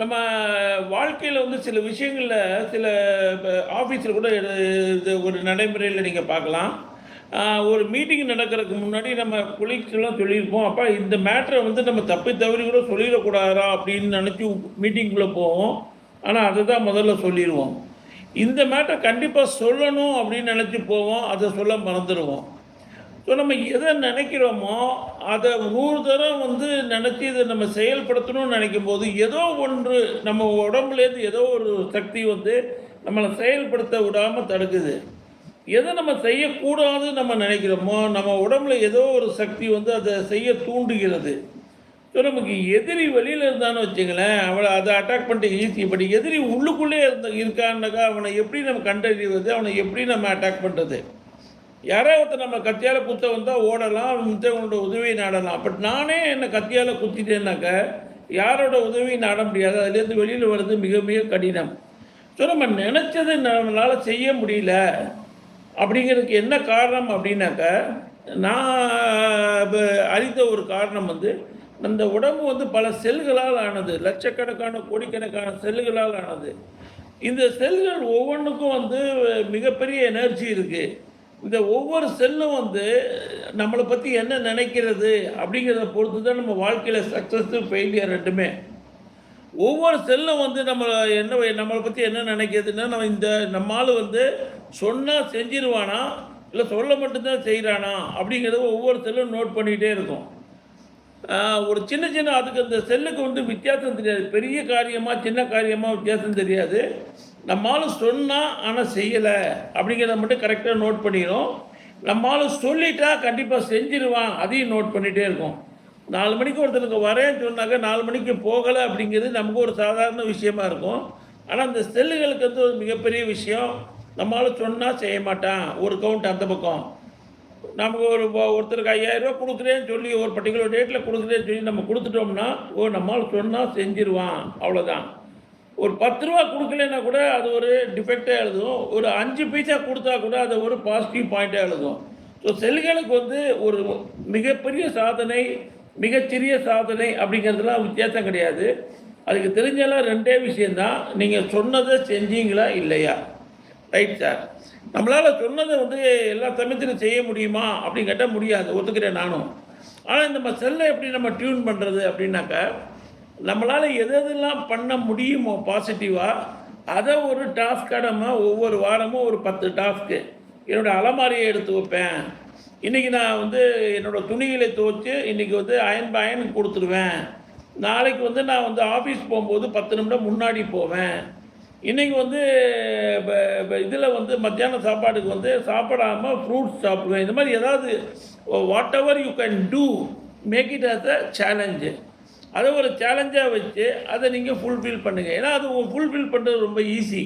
நம்ம வாழ்க்கையில் வந்து சில விஷயங்களில் சில ஆஃபீஸில் கூட இது இது ஒரு நடைமுறையில் நீங்கள் பார்க்கலாம். ஒரு மீட்டிங் நடக்கிறதுக்கு முன்னாடி நம்ம குளிச்செல்லாம் சொல்லியிருப்போம். அப்போ இந்த மேட்ரை வந்து நம்ம தப்பி தவறி கூட சொல்லிடக்கூடாதா அப்படின்னு நினச்சி மீட்டிங்குள்ளே போவோம். ஆனால் அதை தான் முதல்ல சொல்லிடுவோம். இந்த மேட்டரை கண்டிப்பாக சொல்லணும் அப்படின்னு நினச்சி போவோம். அதை சொல்ல மறந்துடுவோம். ஸோ நம்ம எதை நினைக்கிறோமோ அதை நூறு தரம் வந்து நினச்சி இதை நம்ம செயல்படுத்தணும்னு நினைக்கும் போது ஏதோ ஒன்று நம்ம உடம்புலேருந்து ஏதோ ஒரு சக்தி வந்து நம்மளை செயல்படுத்த விடாமல் தடுக்குது. எதை நம்ம செய்யக்கூடாதுன்னு நம்ம நினைக்கிறோமோ நம்ம உடம்புல ஏதோ ஒரு சக்தி வந்து அதை செய்ய தூண்டுகிறது. ஸோ நமக்கு எதிரி வெளியில் இருந்தான்னு வச்சுங்களேன் அவளை அதை அட்டாக் பண்ணிட்டு ஈஸி பட் எதிரி உள்ளுக்குள்ளே இருந்த இருக்கான்னாக்கா அவனை எப்படி நம்ம கண்டறிவது அவனை எப்படி நம்ம அட்டாக் பண்ணுறது யாரோ ஒருத்தர் நம்ம கத்தியால் குத்த வந்தால் ஓடலாம் மித்தவங்களோட உதவி நாடலாம். பட் நானே என்னை கத்தியால் குத்திட்டேன்னாக்க யாரோட உதவி நாட முடியாது. அதுலேருந்து வெளியில் வர்றது மிக மிக கடினம். ஸோ நம்ம நினச்சது நம்மளால் செய்ய முடியல அப்படிங்கிறதுக்கு என்ன காரணம் அப்படின்னாக்க நான் அறிந்த ஒரு காரணம் வந்து அந்த உடம்பு வந்து பல செல்களால் ஆனது லட்சக்கணக்கான கோடிக்கணக்கான செல்களால் ஆனது. இந்த செல்கள் ஒவ்வொன்றுக்கும் வந்து மிகப்பெரிய எனர்ஜி இருக்குது இந்த ஒவ்வொரு செல்லும் வந்து நம்மளை பற்றி என்ன நினைக்கிறது அப்படிங்கிறத பொறுத்து தான் நம்ம வாழ்க்கையில் சக்ஸஸும் ஃபெயிலியர் ரெண்டுமே. ஒவ்வொரு செல்லும் வந்து நம்ம என்ன நம்மளை பற்றி என்ன நினைக்கிறதுன்னா நம்ம இந்த நம்மால் வந்து சொன்னால் செஞ்சிருவானா இல்லை சொல்ல மட்டும்தான் செய்கிறானா அப்படிங்கிறத ஒவ்வொரு செல்லும் நோட் பண்ணிகிட்டே இருக்கும். ஒரு சின்ன சின்ன அதுக்கு அந்த செல்லுக்கு வந்து வித்தியாசம் தெரியாது. பெரிய காரியமாக சின்ன காரியமாக வித்தியாசம் தெரியாது. நம்மளால் சொன்னால் ஆனால் செய்யலை. அப்படிங்கிறத மட்டும் கரெக்டாக நோட் பண்ணிடும் நம்மளால் சொல்லிட்டா கண்டிப்பாக செஞ்சிருவான். அதையும் நோட் பண்ணிகிட்டே இருக்கும். நாலு மணிக்கு ஒருத்தனுக்கு வரேன்னு சொன்னாக்க நாலு மணிக்கு போகலை அப்படிங்கிறது நமக்கு ஒரு சாதாரண விஷயமா இருக்கும். ஆனால் அந்த செல்லுகளுக்கு வந்து ஒரு மிகப்பெரிய விஷயம் நம்மளால் சொன்னால் செய்ய மாட்டான். ஒரு கவுண்ட் அந்த பக்கம். நமக்கு ஒரு ஒருத்தருக்கு ஐயாயிரம் கொடுக்குறேன்னு சொல்லி ஒரு பர்டிகுலர் டேட்டில் கொடுக்குறேன்னு சொல்லி நம்ம கொடுத்துட்டோம்னா ஓ நம்மால் சொன்னால் செஞ்சிருவான். அவ்வளோதான் ஒரு பத்து ரூபா கொடுக்கலன்னா கூட அது ஒரு டிஃபெக்டாக எழுதும். ஒரு அஞ்சு பைசா கொடுத்தா கூட அது ஒரு பாசிட்டிவ் பாயிண்ட்டாக எழுதும். ஸோ செல்களுக்கு வந்து ஒரு மிகப்பெரிய சாதனை மிகச்சிறிய சாதனை அப்படிங்கிறதுலாம் வித்தியாசம் கிடையாது. அதுக்கு தெரிஞ்செல்லாம் ரெண்டே விஷயந்தான் நீங்கள் சொன்னதை செஞ்சீங்களா இல்லையா? ரைட் சார் நம்மளால் சொன்னதை வந்து எல்லா சமயத்திலும் செய்ய முடியுமா அப்படின்னு கேட்டால் முடியாது. ஒத்துக்கிறேன் நானும். ஆனால் இந்த நம்ம செல்லை எப்படி நம்ம டியூன் பண்ணுறது அப்படின்னாக்கா நம்மளால் எது எதெல்லாம் பண்ண முடியுமோ பாசிட்டிவாக அதை ஒரு டாஸ்க்காக நம்ம ஒவ்வொரு வாரமும் ஒரு பத்து டாஸ்க்கு என்னோடய அலமாரியை எடுத்து வைப்பேன். இன்றைக்கி நான் வந்து என்னோடய துணிகளை துவைச்சு இன்றைக்கி வந்து அயன் பை அயன் கொடுத்துருவேன். நாளைக்கு வந்து நான் வந்து ஆஃபீஸ் போகும்போது பத்து நிமிடம் முன்னாடி போவேன். இன்றைக்கி வந்து இதில் வந்து மத்தியான சாப்பாடுக்கு வந்து சாப்பிடாமல் ஃப்ரூட்ஸ் சாப்பிடுவேன். இந்த மாதிரி ஏதாவது whatever you can do make it as a challenge அதை ஒரு சேலஞ்சாக வச்சு அதை நீங்கள் ஃபுல்ஃபில் பண்ணுங்கள் ஏன்னா அது ஃபுல்ஃபில் பண்ணுறது ரொம்ப ஈஸி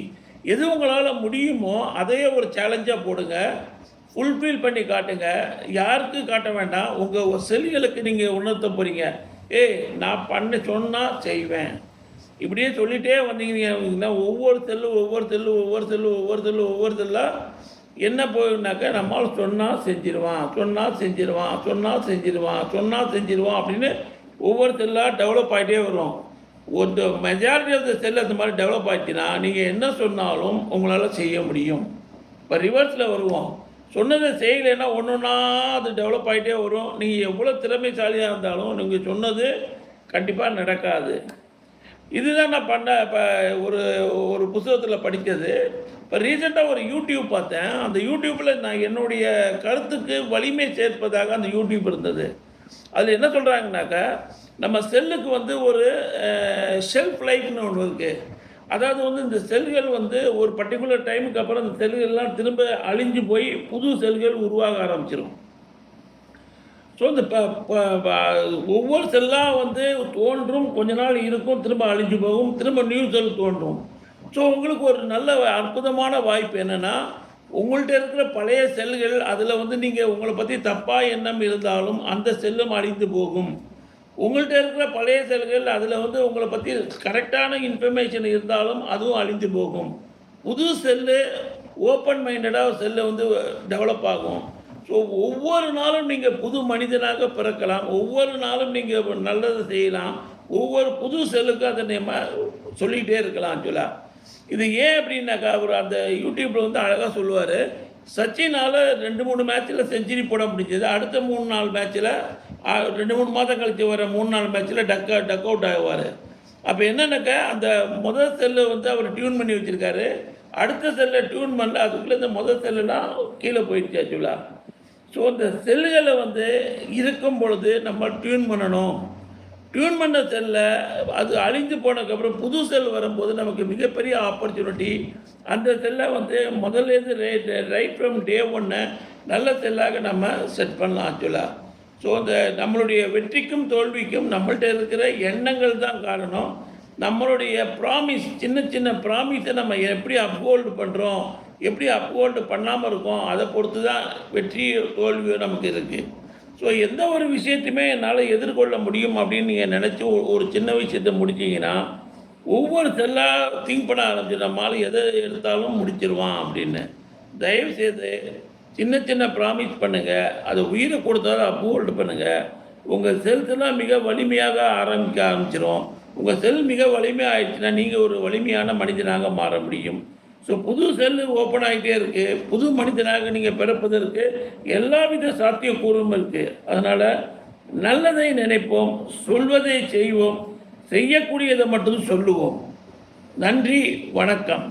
எது உங்களால் முடியுமோ அதையே ஒரு சேலஞ்சாக போடுங்க. ஃபுல்ஃபில் பண்ணி காட்டுங்க. யாருக்கு காட்ட வேண்டாம் உங்கள் செல்களுக்கு நீங்கள் உணர்த்த போகிறீங்க ஏய் நான் பண்ண சொன்னால் செய்வேன். இப்படியே சொல்லிகிட்டே வந்தீங்கன்னா ஒவ்வொரு செல்லும் ஒவ்வொரு செல்லும் ஒவ்வொரு செல்லும் ஒவ்வொரு செல்லும் ஒவ்வொரு செல்லாக என்ன போகுனாக்கா நம்மால் சொன்னால் செஞ்சிருவான் சொன்னால் செஞ்சிருவான் சொன்னால் செஞ்சிருவான் சொன்னால் செஞ்சிருவான் அப்படின்னு ஒவ்வொரு செல்லாக டெவலப் ஆகிட்டே வரும். ஒரு மெஜாரிட்டி ஆஃப் த செல் அந்த மாதிரி டெவலப் ஆகிட்டுனா நீங்கள் என்ன சொன்னாலும் உங்களால் செய்ய முடியும். இப்போ ரிவர்ஸில் வருவோம். சொன்னதை செய்யலைன்னா ஒன்று ஒன்றா அது டெவலப் ஆகிட்டே வரும். நீங்கள் எவ்வளோ திறமைசாலியாக இருந்தாலும் நீங்கள் சொன்னது கண்டிப்பாக நடக்காது. இதுதான் நான் பண்ண இப்போ ஒரு ஒரு புத்தகத்தில் படித்தது. இப்போ ரீசெண்டாக ஒரு யூடியூப் பார்த்தேன். அந்த யூடியூப்பில் நான் என்னுடைய கருத்துக்கு வலிமை சேர்ப்பதாக அந்த யூடியூப் இருந்தது. அதில் என்ன சொல்கிறாங்கனாக்கா நம்ம செல்லுக்கு வந்து ஒரு ஷெல்ஃப் லைஃப்னு ஒன்று இருக்குது அதாவது வந்து இந்த செல்கள் வந்து ஒரு பர்டிகுலர் டைமுக்கு அப்புறம் இந்த செல்கள்லாம் திரும்ப அழிஞ்சு போய் புது செல்கள் உருவாக ஆரம்பிச்சிடும் ஸோ இந்த ப ப- ப- ஒவ்வொரு செல்லாக வந்து தோன்றும் கொஞ்ச நாள் இருக்கும் திரும்ப அழிஞ்சு போகும் திரும்ப நியூ செல் தோன்றும். ஸோ உங்களுக்கு ஒரு நல்ல அற்புதமான வாய்ப்பு என்னென்னா உங்கள்கிட்ட இருக்கிற பழைய செல்கள் அதில் வந்து நீங்கள் உங்களை பற்றி தப்பாக எண்ணம் இருந்தாலும் அந்த செல்லும் அழிந்து போகும். உங்கள்கிட்ட இருக்கிற பழைய செல்கள் அதில் வந்து உங்களை பற்றி கரெக்டான இன்ஃபர்மேஷன் இருந்தாலும் அதுவும் அழிந்து போகும். புது செல்லு ஓப்பன் மைண்டடாக செல்லு வந்து டெவலப் ஆகும். ஸோ ஒவ்வொரு நாளும் நீங்கள் புது மனிதனாக பிறக்கலாம். ஒவ்வொரு நாளும் நீங்கள் நல்லதை செய்யலாம். ஒவ்வொரு புது செல்லுக்கும் அதை நம்ம சொல்லிக்கிட்டே இருக்கலாம் ஆக்சுவலாக இது ஏன் அப்படின்னாக்கா அவர் அந்த யூடியூப்பில் வந்து அழகாக சொல்லுவார் சச்சினால் ரெண்டு மூணு மேட்ச்சில் செஞ்சுரி போட முடிஞ்சது. அடுத்த மூணு நாலு மேட்ச்சில் ரெண்டு மூணு மாதம் கழித்து வர மூணு நாலு மேட்ச்சில் டக் டக் அவுட் ஆகுவார். அப்போ என்னென்னாக்கா அந்த முதல் செல்லு வந்து அவர் டியூன் பண்ணி வச்சுருக்காரு. அடுத்த செல்லை டியூன் பண்ணல அதுக்குள்ளே இந்த முதல் செல்லுலாம் கீழே போயிடுச்சு ஆக்சுவலாக ஸோ இந்த செல்லுகளை வந்து இருக்கும் பொழுது நம்ம டியூன் பண்ணணும். டியூன் பண்ண செல்லை அது அழிஞ்சு போனதுக்கப்புறம் புது செல் வரும்போது நமக்கு மிகப்பெரிய ஆப்பர்ச்சுனிட்டி அந்த செல்லை வந்து முதல்லேருந்து ரைட் ரைட் ஃப்ரம் டே ஒன்று நல்ல செல்லாக நம்ம செட் பண்ணலாம் ஆக்சுவலாக ஸோ இந்த நம்மளுடைய வெற்றிக்கும் தோல்விக்கும் நம்மள்ட்ட இருக்கிற எண்ணங்கள் தான் காரணம். நம்மளுடைய ப்ராமிஸ் சின்ன சின்ன ப்ராமிஸை நம்ம எப்படி அப்ஹோல்டு பண்ணுறோம் எப்படி அப்ஹோல்டு பண்ணாமல் இருக்கோம் அதை பொறுத்து தான் வெற்றி தோல்வியோ நமக்கு இருக்குது ஸோ எந்த ஒரு விஷயத்தையுமே என்னால் எதிர்கொள்ள முடியும் அப்படின்னு நீங்கள் நினச்சி ஒரு சின்ன விஷயத்தை முடிச்சீங்கன்னா ஒவ்வொரு செல்லாக திங்க் பண்ண ஆரம்பிச்சு நம்மளால் எதை எடுத்தாலும் முடிச்சிருவான் அப்படின்னு. தயவு செய்து சின்ன சின்ன ப்ராமிஸ் பண்ணுங்கள் அதை உயிரை கொடுத்தாலும் அப்ஹோல்டு பண்ணுங்கள் உங்கள் செல்ஸ்லாம் மிக வலிமையாக ஆரம்பிக்க ஆரம்பிச்சிடும் உங்கள் செல் மிக வலிமையாக ஆயிடுச்சுன்னா நீங்கள் ஒரு வலிமையான மனிதனாக மாற முடியும். ஸோ புது செல்லு ஓப்பன் ஆகிட்டே இருக்குது புது மனிதனாக நீங்கள் பிறப்பதற்கு எல்லா வித சாத்தியக்கூறும் இருக்குது அதனால் நல்லதை நினைப்போம் சொல்வதை செய்வோம் செய்யக்கூடியதை மட்டும் சொல்லுவோம். நன்றி வணக்கம்.